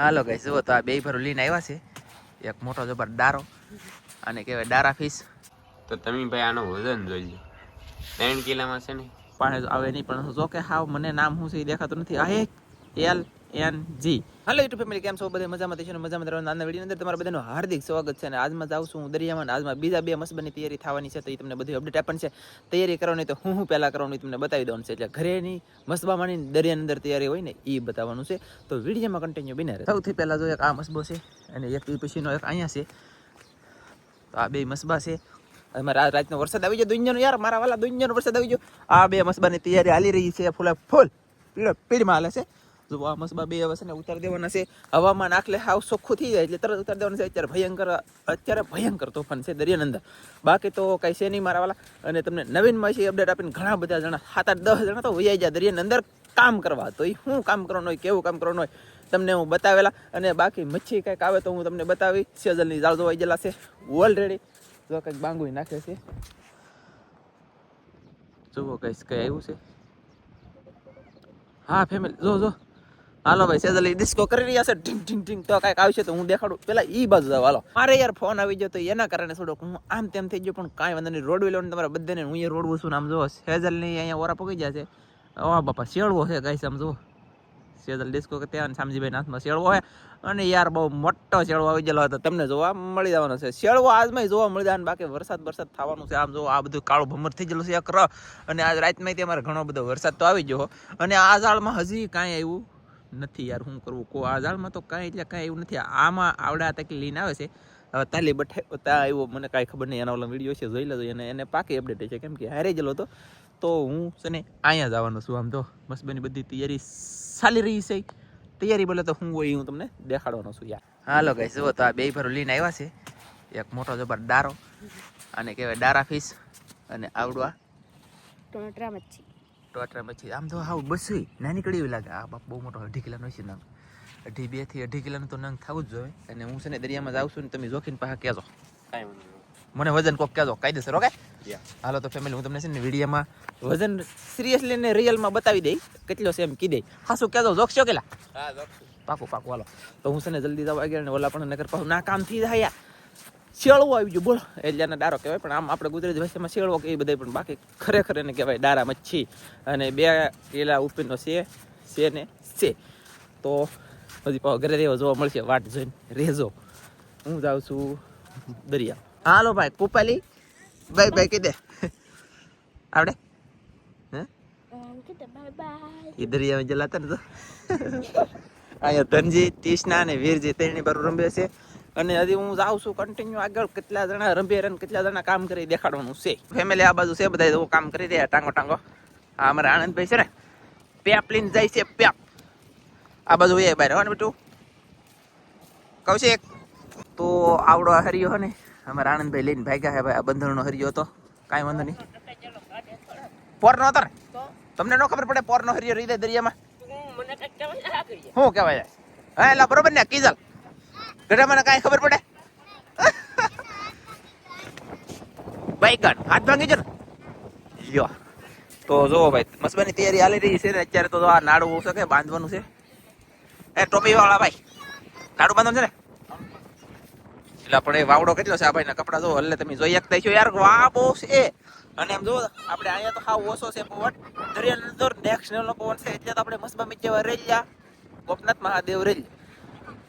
હાલો ગઈ જુઓ તો આ બે ભરો લઈને આવ્યા છે. એક મોટો જબર ડારો અને કહેવાય ડારા ફિશ તો તમે ભાઈ આનો વજન જોઈ લો ત્રણ કિલામાં છે ને? પાણી આવે નહીં પણ જો કે હાવ મને નામ શું છે એ દેખાતું નથી. આ એક L N G hello YouTube family કેમ છો? બધે મજામાં થશે મજામાં રહેવાનું નાના વીડિયો અંદર તમારા બધાનું હાર્દિક સ્વાગત છે અને આજમાં જાઉં છું હું દરિયામાં આજમાં બીજા બે મસબની તૈયારી થવાની છે તો એ તમને બધી અપડેટ આપણ છે. તૈયારી કરવાની તો હું હું પહેલાં કરવાનું તમને બતાવી દઉં છે. એટલે ઘરેની મસબામાંની દરિયાની અંદર તૈયારી હોય ને એ બતાવવાનું છે. તો વિડીયોમાં કન્ટિન્યુ બીને રહે. સૌથી પહેલાં જો એક આ મસબો છે અને એક પછીનો એક અહીંયા છે. તો આ બે મસબા છે. અમારે રાતનો વરસાદ આવી ગયો. દુનિયાનો યાર, મારા વાલા દુનિયાનો વરસાદ આવી ગયો. આ બે મસબાની તૈયારી હાલી રહી છે. ફૂલા, ફૂલ પીળો, પીળમાં હાલે છે. જો આ બે હવે છે ને ઉતારી દેવાના છે. હવામાન આખલે હાવ ચોખ્ખું થઈ જાય એટલે તરત ઉતારી દેવાના છે. અત્યારે ભયંકર અત્યારે ભયંકર તોફાન છે દરિયાની અંદર બાકી તો કાંઈ છે નહીં મારા વાલા. અને તમને નવીન માહિતી અપડેટ આપીને ઘણા બધા જણા, સાત આઠ દસ જણા તો વૈયા જાય દરિયાની અંદર કામ કરવા તો એ શું કામ કરવાનું હોય, કેવું કામ કરવાનું હોય, તમને હું બતાવેલા. અને બાકી મચ્છી કંઈક આવે તો હું તમને બતાવી. સેજલની જાળ જોવાઈ ગયેલા છે ઓલરેડી જો કંઈક બાંગુઈ નાખે છે. જુઓ કઈશ કઈ આવ્યું છે. હા ફેમિલી જો જો. હાલો ભાઈ, સેજલ ડિસ્કો કરી રહ્યા છે. ઢીંગ ઢીંગ ઢીંગ તો કાંઈક આવશે તો હું દેખાડું. પેલા ઈ બાજુ જાવ હાલો. મારે યાર ફોન આવી ગયો તો એના કારણે થોડોક હું આમ તેમ થઈ ગયો, પણ કાંઈ વાંધો નહીં. રોડ વેલો તમારા બધાને હું રોડ છું આમ જો સેજલની અહીંયા ઓરા પકી જશે ઓ બાપા શેળવો છે કાંઈ સમજો સેજલ ડિસ્કો કે ત્યાં શામજીભાઈ હાથમાં શેળવો છે. અને યાર બહુ મોટો શેળવો આવી ગયેલો હતો. તમને જોવા મળી જવાનો છે. શેળવો આજમાં જોવા મળી જવાનો બાકી વરસાદ વરસાદ થવાનું છે. આમ જો આ બધું કાળું ભમર થઈ ગયેલું છે, એક અને આજ રાતમાં અમારે ઘણો બધો વરસાદ તો આવી ગયો અને આ ઝાડમાં હજી કાંઈ આવ્યું નથી યાર શું કરવું? કો, આ ઝાડમાં તો કાંઈ એટલે કાંઈ એવું નથી. આમાં આવડા તક લઈને આવે છે. હવે તાલી બઠે ત્યાં આવ્યો, મને કાંઈ ખબર નહીં, એના ઓલા વીડિયો છે, જોઈ લેજો. એને એને પાકી અપડેટ છે. કેમ કે હારે ગયેલો હતો. તો હું છે ને અહીંયા જવાનો છું આમ તો. મસ્તબની બધી તૈયારી ચાલી રહી છે. તૈયારી બોલે તો હું હોય, હું તમને દેખાડવાનો છું યાર. હાલો ગાઈસ જુઓ તો આ બે ભરું લઈને આવ્યા છે. એક મોટો જબર ડારો અને કહેવાય ડારા ફિશ અને આવડવા ટોટરા મચ્છી. ટોટરા પછી આમ તો હાવ બસી. નાની કડી એવી લાગે. આ બાપ બહુ મોટો અઢી કિલોનો છે નંગ. અઢી બેથી અઢી કિલોનું તો નંગ થવું જ જોઈએ. અને હું છે ને દરિયામાં જાઉં છું ને તમે જોખીને પાછા કહેજો. કાંઈ. મને વજન કોક કહેજો. કાયદેસર ઓકે. હાલો તો ફેમિલી હું તમને છે ને વિડીયોમાં વજન સિરિયસલી ને રિયલમાં બતાવી દઈ. કેટલો છે એમ કી દઈ. હાસું કહેજો? જોખશો કેલા. પાકું પાકું. હાલો. તો હું છે ને જલ્દી જવા ગયા ને ઓલા પણ નગર પાછું ના કામ થઈ જાય શેળવો આવી ગયો, બોલો. એટલે એને ડારો કહેવાય, પણ આમ આપણે ગુજરાતી ભાષામાં શેળવો કે એ બધા પણ બાકી ખરેખર એને કહેવાય ડારા મચ્છી. અને બે કેલા ઉપરનો છે છે ને છે. તો પછી પાછો ઘરે રહેવા જોવા મળશે, વાટ જોઈને રહેજો હું જાઉં છું દરિયા. હાલો ભાઈ, કુપાલી. ભાઈ ભાઈ કહી દે બાય એ દરિયામાં જલાતા ને તો. અહીંયા ધનજી, તીષ્ણા અને વીરજી, ત્રણેય બારું રમ્યા છે. અને હજી હું જાઉં છું કન્ટિન્યુ આગળ. કેટલા જણા રંભે રન કેટલા જણા કામ કરી દેખાડવાનું છે. ફેમિલી આ બાજુ છે બધા એવું કામ કરી રહ્યા ટાંગો ટાંગો. આ અમારા આનંદભાઈ છે ને પેપ લઈને જાય છે પેપ આ બાજુ એ બાર હો ને બેટું. કૌશિક તો આવડો હરિયો હે ને અમારા આનંદભાઈ લઈને ભાગ્યા હે ભાઈ આ બંધણનો હરિયો હતો. કાંઈ વાંધો નહીં. પોર નો હતો ને? તમને ન ખબર પડે પોર નો હરિયો રીતે દરિયામાં? શું કહેવાય હા એટલે બરોબર ને કીધલ ઘરે મને કાંઈ ખબર પડે? બાઈકન હાથ ભાંગી છે લ્યો. તો જો ભાઈ, મસબાની તૈયારી હાલી રહી છે ને, અત્યારે તો આ નાડું છે કે બાંધવાનું છે? એ ટોપી વાળા ભાઈ, નાડું બાંધવાનું છે ને? એટલે આપણે વાવડો કેટલો છે આ ભાઈ કપડા જો, એટલે તમે જોઈ શકતા છો યાર વા બહુ છે. અને એમ જો, આપણે અહીંયા તો હાવ ઓછો છે પવન. દરિયાની અંદર નેક્સ્ટ લેવલનો પવન છે, એટલે તો આપણે મીચેવા રહી ગયા. ગોપનાથ મહાદેવ રહી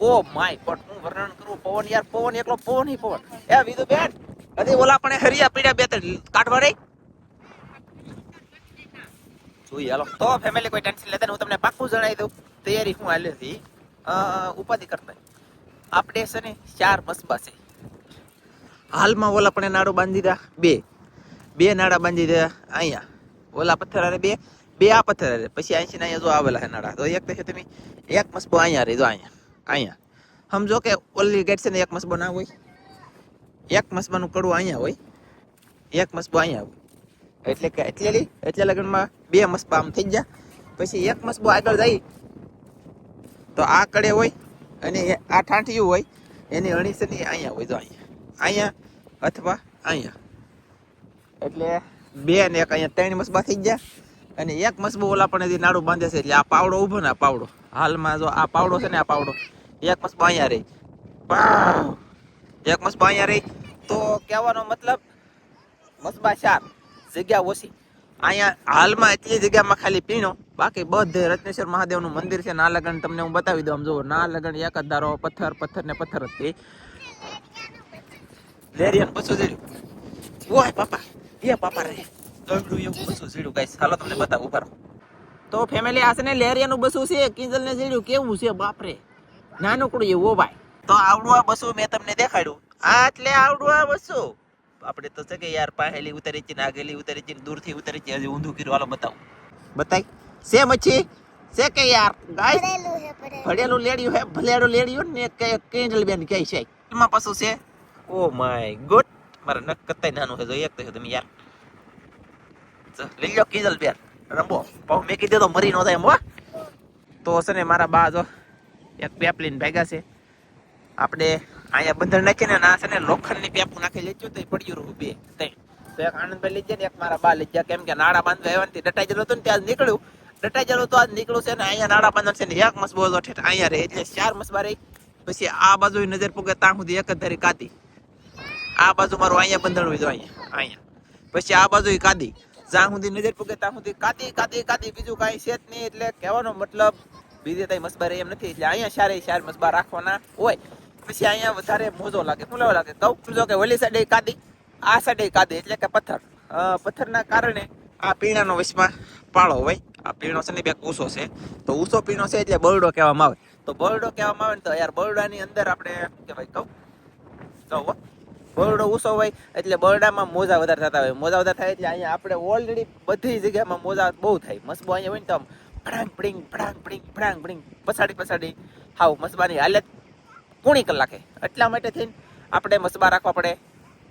ઓ માય ગોડ, હું વર્ણન કરું? પવન યાર, પવન એકલો, પવન હી પવન. એ વિધુ બેન, હજી ઓલા પણ હરિયા પીડ્યા બે ત્રણ કાઢવા રહી જોઈએ હાલો. તો ફેમિલી કોઈ ટેન્શન લેતા હું તમને પાક્કું જણાવી દઉં, તૈયારી હું હાલે હતી ઉપાધિ કરતા. આપણે છે ને ચાર મસબા છે. હાલમાં ઓલા પણ નાડું બાંધી દા બે. બે નાડા બાંધી દીધા, અહીંયા. ઓલા પથ્થર અરે બે બે આ પથ્થર અરે પછી અહીંથી અહીંયા જો આવેલા છે નાડા. તો એક તો છે તમે, એક મસ્બો અહીંયા રહી, જો અહીંયા. અહીંયા. સમજો કે ઓલી ગેટ છે ને એક મસબો ના હોય. એક મસબાનું કડવું અહીંયા હોય. એક મસબો અહીંયા હોય. એટલે કે એટલે એટલે લગ્નમાં બે મસબા આમ થઈ ગયા. પછી એક મસબો આગળ જાય. તો આ કડે હોય અને આ ઠાંઠિયું હોય. એની અણી છે ને અહીંયા હોય જો અહીંયા. અહીંયા અથવા અહીંયા. એટલે બે ને એક અહીંયા ત્રણ મસબા થઈ ગયા. અને એક મસબો ઓલા પણ નાડું બાંધે છે. એટલે આ પાવડો ઊભો ને આ પાવડો. હાલમાં જો આ પાવડો છે ને આ પાવડો. એક મસ્બા અહીંયા રહી! એક મસ્બા અહીંયા રહી. તો કહેવાનો મતલબ મસ્બા ચાર જગ્યા ઓછી. અહીંયા હાલમાં એટલી જગ્યામાં ખાલી પીણો. બાકી બધે રત્નેશ્વર મહાદેવનું મંદિર છે ના લગન તમને હું બતાવી દઉં. આમ જુઓ ના લગન એક જ ધારો, પથ્થર પથ્થર ને પથ્થર જ તે લેરિયન બસો જેડ્યું ઓય પાપા એ પાપા રે. દોડ્યું એવું બસો જેડ્યું ગાઈસ. હાલો તમને બતાવું ઉપર. તો ફેમિલી આ છે લેરિયાનું બસું છે કિંજલ ને જેડ્યું કેવું છે, બાપરે? નાનકડું એવું ભાઈ. તો આવડું આ બસો મેં તમને દેખાડ્યું. આ એટલે આવડું આ બસો. આપણે તો છે કે યાર પાહેલી ઉતરી છે આગેલી ઉતરી છે દૂરથી ઉતરી છે હજી ઊંધું કર્યું. હાલો બતાવું. બતાય. સે મચ્છી? છે કે યાર? ગાઈસ? ભળેલું લેડ્યું હે ભલેડું લેડ્યું ને કે કેન્ડલ બેન કહે છે. એમાં પાછું છે? Oh my god. મારા નક કતાય નાનું છે જો એક તો તમે યાર. લઈ લો કિજલ બેન રમો. પાછું મેં કીધું તો મરી નો થાય એમ વા તો છે ને મારા બા જો એક પેપ લઈને ભેગા છે. આપણે અહીંયા બંદર નાખીને ના છે ને લોખંડની પેપું નાખી લેજો તો પડ્યું રહ્યું બે ત્રણ. તો એક આનંદભાઈ લઈ જાય ને, એક મારા બા લઈ જાય કેમ કે નાડા બાંધવા આવ્યા ડટાઈ જલો હતો ને ત્યાં નીકળ્યું. ડટાઈ જલો તો આજ નીકળ્યું છે ને, અહીંયા નાડા બાંધણ છે ને, એક મસ બોલો ઠેઠ અહીંયા રહે, એટલે ચાર મસબા રહી. પછી આ બાજુ નજર પૂગે ત્યાં સુધી એક જ ધરી કાતી આ બાજુ મારું અહીંયા બંધણ હોય અહીંયા અહીંયા. પછી આ બાજુ કાદી. જ્યાં સુધી નજર પૂગે ત્યાં સુધી કાદી કાદી કાદી. બીજું કાંઈ છે જ નહીં, એટલે કહેવાનો મતલબ બીજે કઈ મસબા એમ નથી. એટલે અહીંયા શારે શાર મસબા રાખવાના હોય. પછી અહીંયા વધારે મોજો લાગે. શું લેવા લાગે? કહું જો કે ઓલી સાઈડે કાદી. આ સાઈડે કાદી એટલે કે પથ્થર. પથ્થરના કારણે આ પીણાનો વચમાં પાળો હોય. આ પીણો છે ને બે ઊંચો છે. તો ઊંચો પીણો છે એટલે બરડો કહેવામાં આવે. તો બરડો કહેવામાં આવે ને તો યાર બરડાની અંદર આપણે શું કહેવાય. કહું. તો બરડો ઊંચો હોય એટલે બરડામાં મોજા વધારે થતા હોય. મોજા વધારે થાય એટલે અહીંયા આપણે ઓલરેડી બધી જગ્યામાં મોજા બહુ થાય. મસબો અહીંયા હોય ને તો ભડાંગ પડીંગ ભડાંગ પડીંગ ભડાંગ પડીંગ પછાડી પછાડી હાવ મસબાની હાલત પૂણી કલાકે. એટલા માટે થઈને આપણે મસબા રાખવા પડે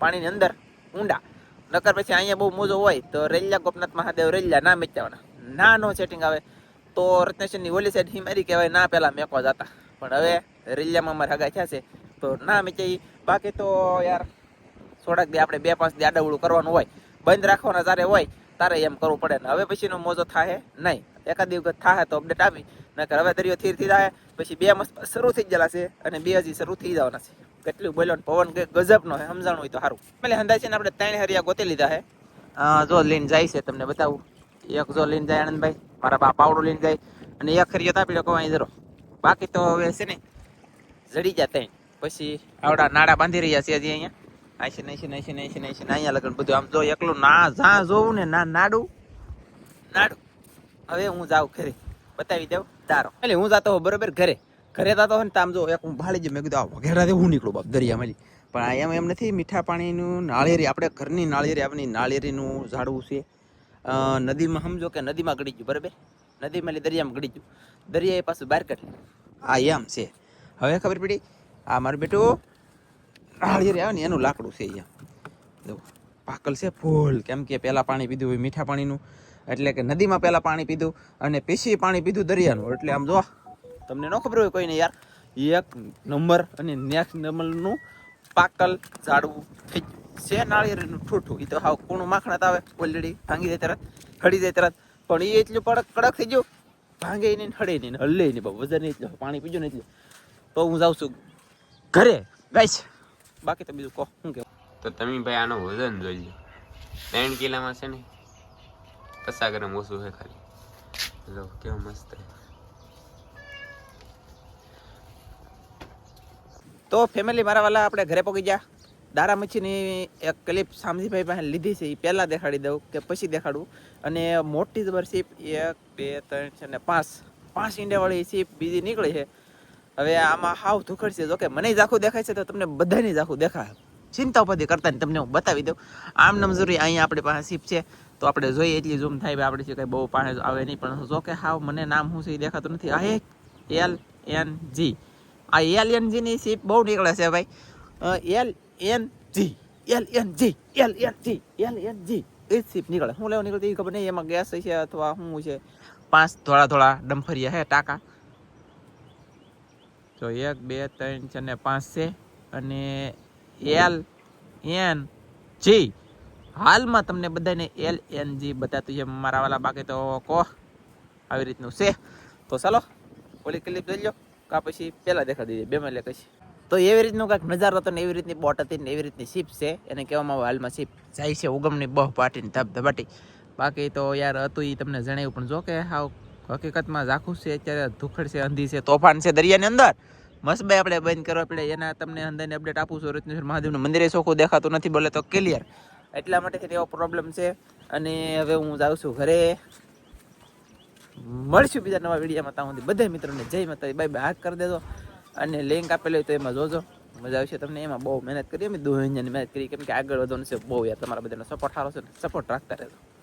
પાણીની અંદર, ઊંડા. નકર પછી અહીંયા બહુ મોજો હોય તો રેલ્યા ગોપનાથ મહાદેવ રેલ્યા ના મેચાવાના. ના નો સેટિંગ આવે તો રત્નેશ્વરની ઓલી સાઈડ હિમારી કહેવાય, ના પહેલાં મેકો જતા. પણ હવે રેલ્યામાં અમારે હગા થયા છે, તો ના મેચાઈ બાકી તો યાર, થોડાક દી આપણે બે, પાંચ દી આડાવડું કરવાનું હોય. બંધ રાખવાના જ્યારે હોય તારે એમ કરવું પડે. ને હવે પછીનો મોજો થાય નહીં. એકાદ વખત થાય તો અપડેટ આવી. નકર હવે દરિયો થીરથી થાય પછી બે મસ્ત શરૂ થઈ ગયેલા છે અને બે હજી શરૂ થઈ જવાના છે. કેટલું બોલ્યો પવન ગજબનો છે, સમજાણું હોય તો સારું. એટલે અંદાજ છે ને આપણે ત્રણ હરિયા ગોતી લીધા છે. જો લઈને જાય છે, તમને બતાવું. એક જો લઈને જાય આનંદભાઈ મારા બા પાવડું લઈને જાય. અને એક હરિયો તાપી લો કવાય જરો બાકી તો હવે છે ને જડી જાય ત્રણ. પછી આવડા નાડા બાંધી રહ્યા છે હજી અહીંયા. આઈસી નહીં નાઈસી નાઈસી નહીં ને અહીંયા લગન બધું આમ જો એકલું ના જા જોવું ને ના નાડું. નાડું. હવે હું જાઉં ઘરે. બતાવી દઉં, તારો. એટલે હું જાતો હોઉં બરોબર ઘરે. ઘરે જાતો હોય ને તો આમ જો એક હું ભાળી જ મેં કીધું આ વઘેરાથી હું નીકળું બાપ દરિયામાં પણ આ એમ એમ નથી, મીઠા પાણીનું નાળિયેરી. આપણે ઘરની નાળિયેરી, આપણી નાળિયેરીનું ઝાડવું છે. નદીમાં સમજો કે નદીમાં ગળી ગયું, બરાબર? નદીમાં એટલે દરિયામાં ગળી ગયું. દરિયા એ પાછું બહાર કાઢે આ એમ છે. હવે ખબર પડી? આ મારું બેટું નાળિયેરી આવે ને એનું લાકડું છે અહીંયા. પાકલ છે ફૂલ. કેમ કે પહેલાં પાણી પીધું હોય મીઠા પાણીનું. એટલે કે નદીમાં પહેલાં પાણી પીધું અને પછી પાણી પીધું દરિયાનું. એટલે આમ જો તમને ન ખબર હોય કોઈને યાર. એક નંબર અને નેક્સ્ટ નંબરનું પાકલ ઝાડવું થઈ ગયું. છે નાળિયેરનું ઠૂઠું. એ તો હાવ કૂણું માખણા આવે ઓલરેડી ભાંગી જાય તરત હળી જાય તરત. પણ એ એટલું કડક કડક થઈ ગયું. ભાંગે નહીં હળે નહીં હલે નહીં. બહુ વજન નહીં એટલે. પાણી પીજો ને એટલે. તો હું જાઉં છું ઘરે. ગાઈશ બાકી તો બીજું કહો. શું કહેવાય તો તમે ભાઈ આનો વજન જોઈ લો. ત્રણ કિલામાં છે ને પચાસ ગ્રામ ઓછું છે ખાલી લો કેવું મસ્ત. તો ફેમિલી મારા વાલા આપણે ઘરે પહોંચી ગયા. દારા મચ્છીની એક ક્લિપ સામજીભાઈ પાસે લીધી છે, એ પહેલાં દેખાડી દઉં કે પછી દેખાડું. અને મોટી જબર સીપ એક, બે, ત્રણ છે ને પાંચ. પાંચ ઈંડાવાળી સીપ બીજી નીકળી છે. હવે આમાં હાવ ધુખડ છે. જોકે મને જ આખું દેખાય છે તો તમને બધાની આખું દેખાય. ચિંતા ઉપાધિ કરતા ને તમને હું બતાવી દઉં. આમ નમઝુરી અહીંયા આપણી પાસે સીપ છે, તો આપણે જોઈએ એટલી ઝૂમ થાય આપણે છે કંઈ બહુ પાસે આવે નહીં, પણ જો કે હાવ મને નામ શું છે એ દેખાતું નથી. આ એક એલ એન જી. આ એલ એન જીની સીપ બહુ નીકળે છે ભાઈ. L N G. L N G, L N G, L N G. એ સીપ નીકળે. શું લેવા નીકળતી એ ખબર નહીં, એમાં ગેસ છે અથવા શું છે? પાંચ ધોળા ધોળા ડમફરિયા હે, ટાંકા. તો એક, બે, ત્રણ, ચાર ને પાંચ છે. અને એલ એન જી. હાલમાં તમને બધાને એલ એન જી બતાતું છે મારા વાલા બાકી તો કહો આવી રીતનું છે. તો ચાલો, ઓલી ક્લિપ જોઈ લો કા પછી પહેલાં દેખાડી દઈએ, બેમાં એટલે કશી તો એવી રીતનું કાંઈક નજારો હતો ને એવી રીતની બોટ હતી ને એવી રીતની શીપ છે, એને કહેવામાં આવે હાલમાં શીપ જાય છે ઉગમની બહ પાટીને ધબ ધબાટી બાકી તો યાર હતું એ તમને જણાવ્યું પણ જો કે હા હકીકતમાં ઝાખું છે, અત્યારે ધુખડ છે, અંધી છે, તોફાન છે દરિયાની અંદર. મસ્ત આપણે બંધ કરવા પડે એના તમને અંદરની અપડેટ આપું છું. રત્નેશ્વર મહાદેવનું મંદિરે ચોખ્ખું દેખાતું નથી બોલે તો ક્લિયર એટલા માટે એવો પ્રોબ્લેમ છે. અને હવે હું જાઉં છું ઘરે. મળશું બીજા નવા વિડીયોમાં ત્યાં સુધી. બધા મિત્રોને જય માતા બાય બાય હાથ કરી દેજો. અને લિંક આપેલી હોય તો એમાં જોજો. મજા આવશે તમને. એમાં બહુ મહેનત કરી. અમે દો મહેનત કરી. કેમ કે આગળ વધવાનું છે બહુ યાર. તમારા બધાનો સપોર્ટ સારો છે સપોર્ટ રાખતા રહેજો.